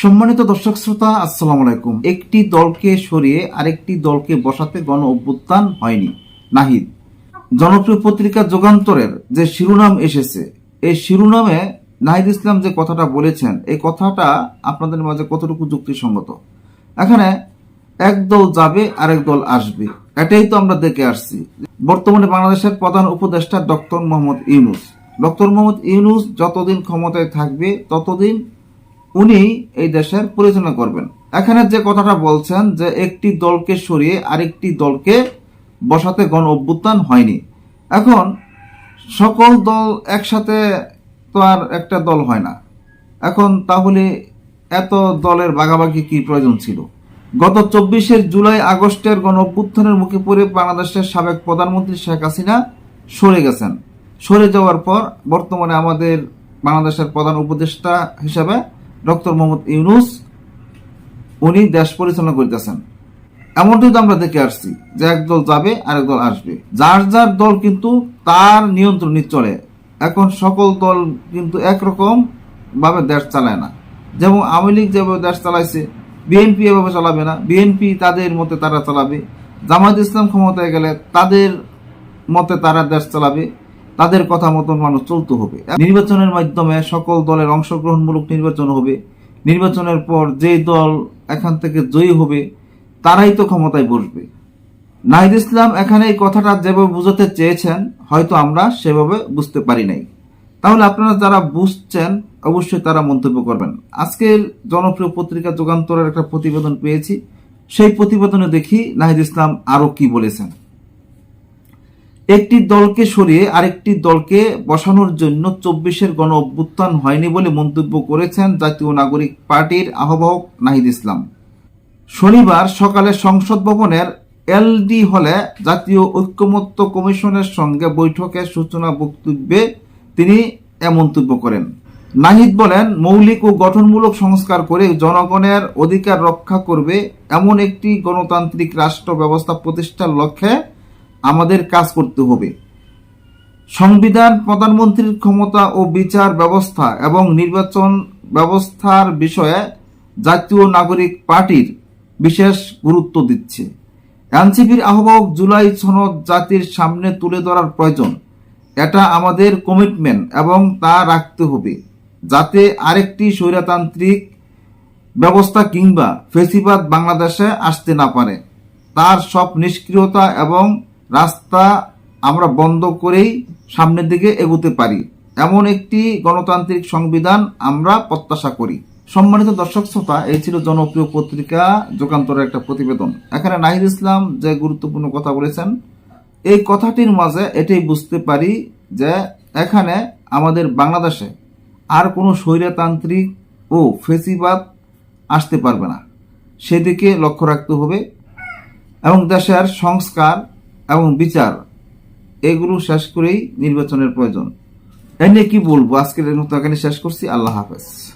সম্মানিত দর্শক শ্রোতা, আসসালামু আলাইকুম। একটি দলকে সরিয়ে আরেকটি দলকে বসাতে গণ অভ্যুত্থান হয়নি। নাহিদ। জনপ্রিয় পত্রিকা যুগান্তরের যে শিরোনাম এসেছে, এই শিরোনামে নাহিদ ইসলাম যে কথাটা বলেছেন, এই কথাটা আপনাদের মাঝে কতটুকু যুক্তিসঙ্গত? এখানে এক দল যাবে, আরেক দল আসবে। এটাই তো আমরা দেখে আসছি। বর্তমানে বাংলাদেশের প্রধান উপদেষ্টা ডক্টর মোহাম্মদ ইউনুস। ডক্টর মোহাম্মদ ইউনুস যতদিন ক্ষমতায় থাকবে, ততদিন উনি এই দেশের পরিচালনা করবেন। এখানে যে কথাটা বলছেন যে একটি দলকে সরিয়ে আরেকটি দলকে বসাতে গণ অভ্যুত্থান হয়নি। এখন সকল দল একসাথে তো আর একটা দল হয় না। এখন তাহলে এত দলের বাগাবাগি কি প্রয়োজন ছিল? গত চব্বিশের জুলাই আগস্টের গণ অভ্যুত্থানের মুখে পড়ে বাংলাদেশের সাবেক প্রধানমন্ত্রী শেখ হাসিনা সরে গেছেন। সরে যাওয়ার পর বর্তমানে আমাদের বাংলাদেশের প্রধান উপদেষ্টা হিসাবে ডক্টর মোহাম্মদ ইউনুস, উনি দেশ পরিচালনা করিতেছেন। এমনটাই তো আমরা দেখে আসছি যে এক দল যাবে, আরেক দল আসবে। যার যার দল কিন্তু তার নিয়ন্ত্রণে চলে। এখন সকল দল কিন্তু একরকম ভাবে দেশ চালায় না। যেমন আওয়ামী লীগ যেভাবে দেশ চালাইছে, বিএনপি এভাবে চালাবে না। বিএনপি তাদের মতে তারা চালাবে। জামায়াত ইসলাম ক্ষমতায় গেলে তাদের মতে তারা দেশ চালাবে। তাদের কথা মতন মানুষ চলতে হবে। নির্বাচনের মাধ্যমে সকল দলের অংশগ্রহণমূলক নির্বাচন হবে। নির্বাচনের পর যে দল এখান থেকে জয়ী হবে, তারাই তো ক্ষমতায় বসবে। নাহিদ ইসলাম এখানে এই কথাটা যেভাবে বুঝাতে চেয়েছেন, হয়তো আমরা সেভাবে বুঝতে পারি নাই। তাহলে আপনারা যারা বুঝছেন, অবশ্যই তারা মন্তব্য করবেন। আজকের জনপ্রিয় পত্রিকা যুগান্তরের একটা প্রতিবেদন পেয়েছি। সেই প্রতিবেদনে দেখি নাহিদ ইসলাম আরও কি বলেছেন। একটি দলকে সরিয়ে আরেকটি দলকে বসানোর জন্য চব্বিশের গণ অভ্যুত্থান হয়নি বলে মন্তব্য করেছেন জাতীয় নাগরিক পার্টির আহ্বায়ক নাহিদ ইসলাম। শনিবার সকালে সংসদ ভবনের এলডি হলে জাতীয় ঐক্যমত্য কমিশনের সঙ্গে বৈঠকের সূচনা বক্তব্যে তিনি এ মন্তব্য করেন। নাহিদ বলেন, মৌলিক ও গঠনমূলক সংস্কার করে জনগণের অধিকার রক্ষা করবে এমন একটি গণতান্ত্রিক রাষ্ট্র ব্যবস্থা প্রতিষ্ঠার লক্ষ্যে আমাদের কাজ করতে হবে। সংবিধান, প্রধানমন্ত্রীর ক্ষমতা ও বিচার ব্যবস্থা এবং নির্বাচন ব্যবস্থার বিষয়ে জাতীয় নাগরিক পার্টির বিশেষ গুরুত্ব দিচ্ছে। এনসিপির আহ্বায়ক জুলাই সনদ জাতির সামনে তুলে ধরার প্রয়োজন। এটা আমাদের কমিটমেন্ট এবং তা রাখতে হবে। যাতে আরেকটি স্বৈরতান্ত্রিক ব্যবস্থা কিংবা ফেসিবাদ বাংলাদেশে আসতে না পারে। তার সব নিষ্ক্রিয়তা এবং রাস্তা আমরা বন্ধ করেই সামনের দিকে এগোতে পারি। এমন একটি গণতান্ত্রিক সংবিধান আমরা প্রত্যাশা করি। সম্মানিত দর্শক শ্রোতা, এই ছিল জনপ্রিয় পত্রিকা যুগান্তরের একটা প্রতিবেদন। এখানে নাহিদ ইসলাম যে গুরুত্বপূর্ণ কথা বলেছেন, এই কথাটির মাঝে এটাই বুঝতে পারি যে এখানে আমাদের বাংলাদেশে আর কোনো স্বৈরতান্ত্রিক ও ফেসিবাদ আসতে পারবে না। সেদিকে লক্ষ্য রাখতে হবে এবং দেশের সংস্কার এবং বিচার, এগুলো শেষ করেই নির্বাচনের প্রয়োজন। এ নিয়ে কি বলব? আজকের মতো এখানে শেষ করছি। আল্লাহ হাফেজ।